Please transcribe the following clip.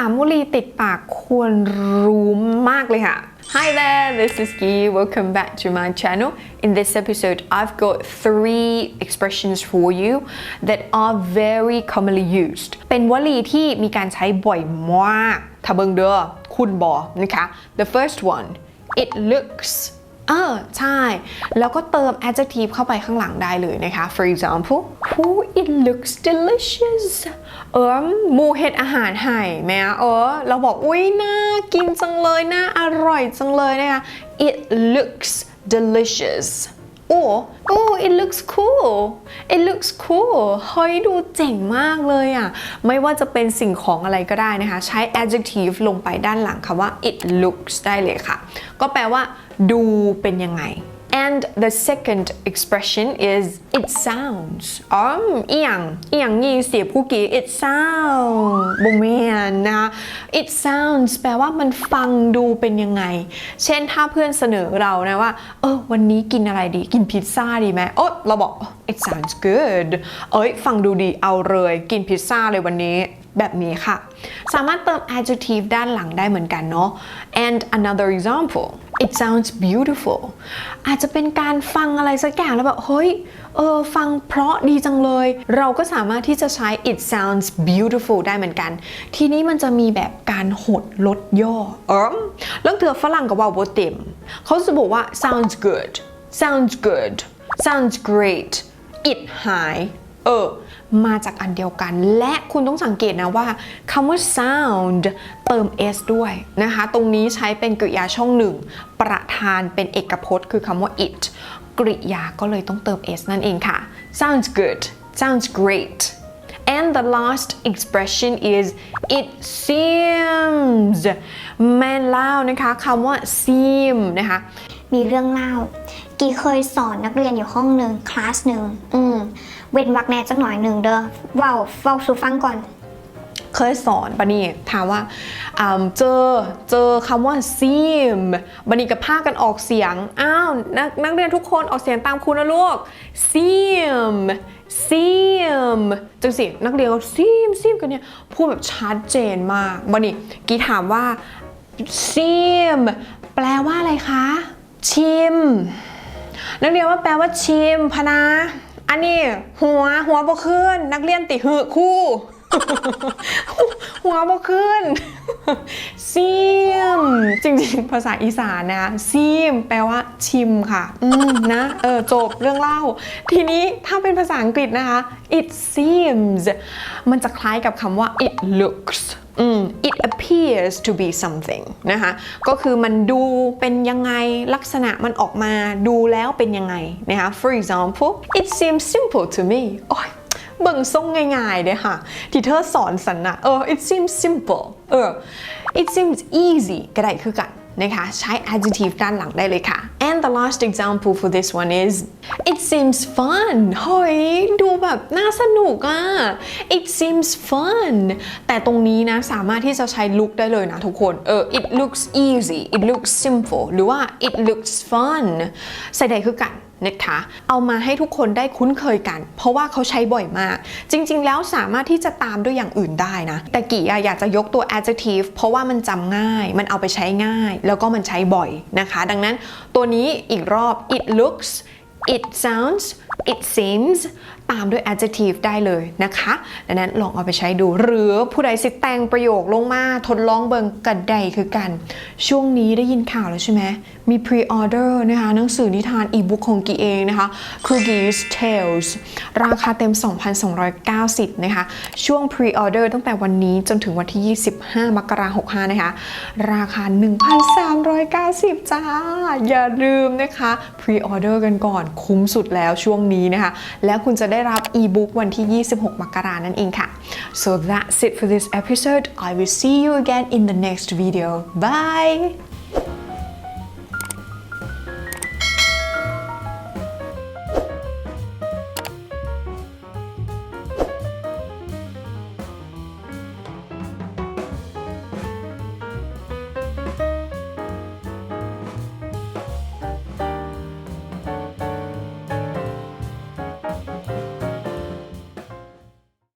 ามวลีติดปากควรรู้มากเลยค่ะ Hi there, this is Gi. Welcome back to my channel. In this episode, I've got three expressions for you that are very commonly used. เป็นวลีที่มีการใช้บ่อยมากถ้าเบิงเด้อคุณบอนะคะ The first one, it looks เออใช่ แล้วก็เติม adjective เข้าไปข้างหลังได้เลยนะคะ for example oh it looks delicious เออหมูเห็ดอาหารให้ไหมอะเออ เราบอกอุ้ยน่ากินจังเลยน่าอร่อยจังเลยนะคะ it looks delicious or oh it looks cool it looks cool เฮ้ยดูเจ๋งมากเลยอะไม่ว่าจะเป็นสิ่งของอะไรก็ได้นะคะ ใช้ adjective ลงไปด้านหลังคำว่า it looks ได้เลยค่ะ ก็แปลว่า ดูเป็นยังไง and the second expression is it sounds อ๋ออีหยังอีหยังนี่เสียผู้กี้ it sounds บ่แม่นนะคะ it sounds แปลว่ามันฟังดูเป็นยังไง เช่นถ้าเพื่อนเสนอเรานะว่า เออวันนี้กินอะไรดี กินพิซซ่าดีไหมโอ๊ะเราบอก it sounds good เอ้ย ฟังดูดีเอาเลย กินพิซซ่าเลยวันนี้ แบบนี้ค่ะ สามารถเติม adjective ด้านหลังได้เหมือนกันเนาะ and another example it sounds beautiful อาจจะเป็นการฟังอะไรสักอย่างแล้วแบบ เฮ้ย เออ ฟังเพราะดีจังเลย เราก็สามารถที่จะใช้ it sounds beautiful ได้เหมือนกัน ทีนี้มันจะมีแบบการหดลดย่อ เออเรื่องเธอฝรั่งกับว่าโบเต็มเขาจะบอกว่า sounds good sounds good sounds great it หาย เออ มาจากอันเดียวกัน และคุณต้องสังเกตนะว่าคำว่า sound เติม s ด้วยนะคะ ตรงนี้ใช้เป็นกริยาช่องหนึ่ง ประธานเป็นเอกพจน์ คือคำว่า it กริยาก็เลยต้องเติม s นั่นเองค่ะ sounds good sounds great and the last expression is it seems แม่นเล่านะคะคำว่า seem นะคะ มีเรื่องเล่า กีเคยสอนนักเรียนอยู่ห้องหนึ่งคลาสหนึ่งอื เว้นวักแน่จักหน่อยหนึ่งเด้อเว้าเว้าสู่ฟังก่อน เคยสอนปะนี่ถามว่าอ่าเจอเจอคำว่า seem บันนี้กับภาคกันออกเสียงอ้าวนกนักเรียนทุกคนออกเสียงตามครูนะลูก seem seem จังสินักเรียนก็ seem seem กันเนี่ยพูดแบบชัดเจนมากบันนี้กีถามว่า seem แปลว่าอะไรคะ ชิม นักเรียนว่าแปลว่าชิมพนะ อันนี้หัวหัวบ่ขึ้น นักเรียนติหือคู่ หัวบ่ขึ้นซีมจริงๆ ภาษาอีสานนะซีมแปลว่าชิมค่ะ อืมนะเออจบเรื่องเล่า ทีนี้ถ้าเป็นภาษาอังกฤษนะคะ it seems มันจะคล้ายกับคำว่า it looks it appears to be something นะคะ ก็คือมันดูเป็นยังไงลักษณะมันออกมาดูแล้วเป็นยังไงนะคะ for example it seems simple to me โอ้ยเบิ่งทรงง่ายๆเด้ค่ะ ที่เธอสอนสันนะเออ it seems simple เออ it seems easy ก็ได้คือกัน นะคะใช้ adjective ด้านหลังได้เลยค่ะ and the last example for this one is it seems fun เฮ้ยดูแบบน่าสนุกอะ it seems fun แต่ตรงนี้นะสามารถที่จะใช้ look ได้เลยนะทุกคนเออ it looks easy it looks simple หรือว่า it looks fun ใส่ใดคือกัน นะคะเอามาให้ทุกคนได้คุ้นเคยกัน เพราะว่าเขาใช้บ่อยมาก จริง ๆ แล้วสามารถที่จะตามด้วยอย่างอื่นได้นะ แต่กี่อะอยากจะยกตัว adjective เพราะว่ามันจำง่าย มันเอาไปใช้ง่าย แล้วก็มันใช้บ่อยนะคะ ดังนั้นตัวนี้อีกรอบ it looks it sounds it seems ตามด้วย adjective ได้เลยนะคะ ดังนั้นลองเอาไปใช้ดู หรือผู้ใดสิแต่งประโยคลงมาทดลองเบิงกระไดคือกัน ช่วงนี้ได้ยินข่าวแล้วใช่ไหม มี pre-order นะคะหนังสือนิทานอีบุ๊กของกีเองนะคะ Cookies Tales ราคาเต็ม 2,290 นะคะ ช่วง pre-order ตั้งแต่วันนี้จนถึงวันที่ 25 มกราคม65 นะคะ ราคา 1,390 จ้า อย่าลืมนะคะ pre-order กันก่อนคุ้มสุดแล้วช่วงนี้นะคะ แล้วคุณจะได้รับอีบุ๊กวันที่ 26 มกรานั่นเองค่ะ so that's it for this episode I will see you again in the next video bye